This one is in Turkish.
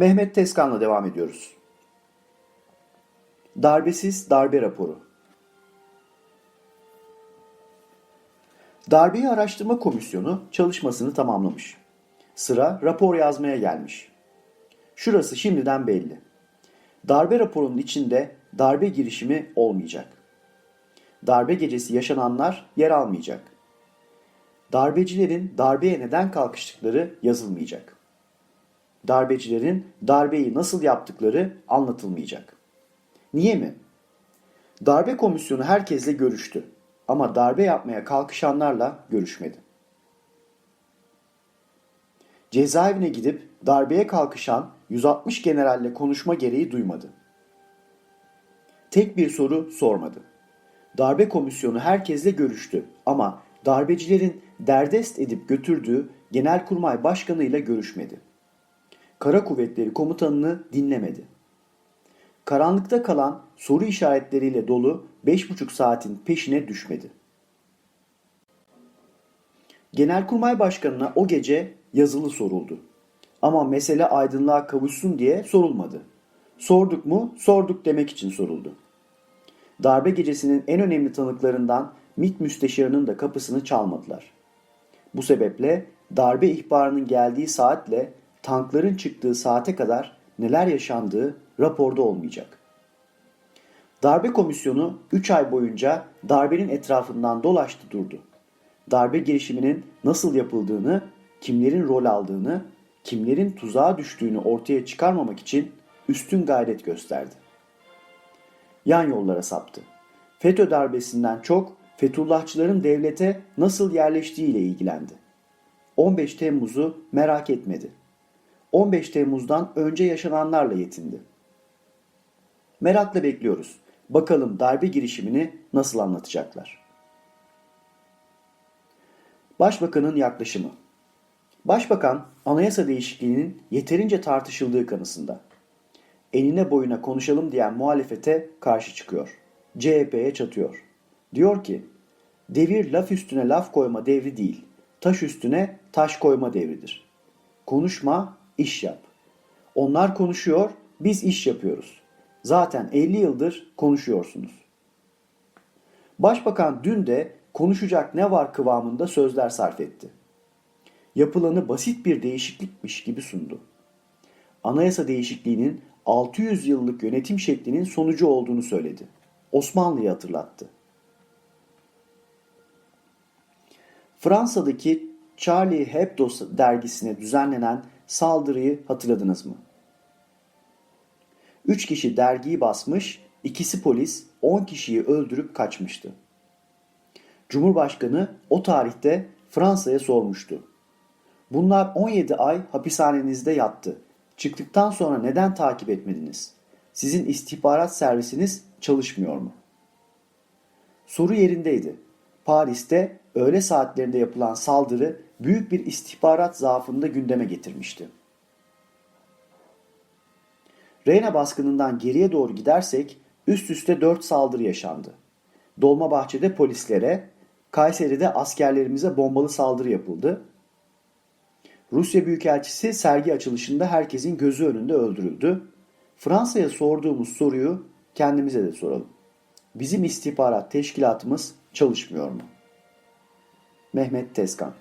Mehmet Tezkan'la devam ediyoruz. Darbesiz darbe raporu. Darbeyi Araştırma Komisyonu çalışmasını tamamlamış. Sıra rapor yazmaya gelmiş. Şurası şimdiden belli. Darbe raporunun içinde darbe girişimi olmayacak. Darbe gecesi yaşananlar yer almayacak. Darbecilerin darbeye neden kalkıştıkları yazılmayacak. Darbecilerin darbeyi nasıl yaptıkları anlatılmayacak. Niye mi? Darbe komisyonu herkesle görüştü ama darbe yapmaya kalkışanlarla görüşmedi. Cezaevine gidip darbeye kalkışan 160 generalle konuşma gereği duymadı. Tek bir soru sormadı. Darbe komisyonu herkesle görüştü ama darbecilerin derdest edip götürdüğü Genelkurmay Başkanı ile görüşmedi. Kara Kuvvetleri Komutanını dinlemedi. Karanlıkta kalan soru işaretleriyle dolu 5,5 saatin peşine düşmedi. Genelkurmay Başkanı'na o gece yazılı soruldu. Ama mesele aydınlığa kavuşsun diye sorulmadı. Sorduk mu? Sorduk demek için soruldu. Darbe gecesinin en önemli tanıklarından MİT müsteşarının da kapısını çalmadılar. Bu sebeple darbe ihbarının geldiği saatle tankların çıktığı saate kadar neler yaşandığı raporda olmayacak. Darbe komisyonu 3 ay boyunca darbenin etrafından dolaştı durdu. Darbe girişiminin nasıl yapıldığını, kimlerin rol aldığını, kimlerin tuzağa düştüğünü ortaya çıkarmamak için üstün gayret gösterdi. Yan yollara saptı. FETÖ darbesinden çok Fethullahçıların devlete nasıl yerleştiği ile ilgilendi. 15 Temmuz'u merak etmedi. 15 Temmuz'dan önce yaşananlarla yetindi. Merakla bekliyoruz. Bakalım darbe girişimini nasıl anlatacaklar. Başbakanın yaklaşımı. Başbakan anayasa değişikliğinin yeterince tartışıldığı kanısında. Enine boyuna konuşalım diyen muhalefete karşı çıkıyor. CHP'ye çatıyor. Diyor ki, devir laf üstüne laf koyma devri değil, taş üstüne taş koyma devridir. Konuşma, iş yap. Onlar konuşuyor, biz iş yapıyoruz. Zaten 50 yıldır konuşuyorsunuz. Başbakan dün de konuşacak ne var kıvamında sözler sarf etti. Yapılanı basit bir değişiklikmiş gibi sundu. Anayasa değişikliğinin 600 yıllık yönetim şeklinin sonucu olduğunu söyledi. Osmanlı'yı hatırlattı. Fransa'daki Charlie Hebdo dergisine düzenlenen saldırıyı hatırladınız mı? Üç kişi dergiyi basmış, ikisi polis, on kişiyi öldürüp kaçmıştı. Cumhurbaşkanı o tarihte Fransa'ya sormuştu. Bunlar 17 ay hapishanenizde yattı. Çıktıktan sonra neden takip etmediniz? Sizin istihbarat servisiniz çalışmıyor mu? Soru yerindeydi. Paris'te öğle saatlerinde yapılan saldırı büyük bir istihbarat zaafını gündeme getirmişti. Reyna baskınından geriye doğru gidersek üst üste 4 saldırı yaşandı. Dolmabahçe'de polislere, Kayseri'de askerlerimize bombalı saldırı yapıldı. Rusya Büyükelçisi sergi açılışında herkesin gözü önünde öldürüldü. Fransa'ya sorduğumuz soruyu kendimize de soralım. Bizim istihbarat teşkilatımız çalışmıyor mu? Mehmet Tezkan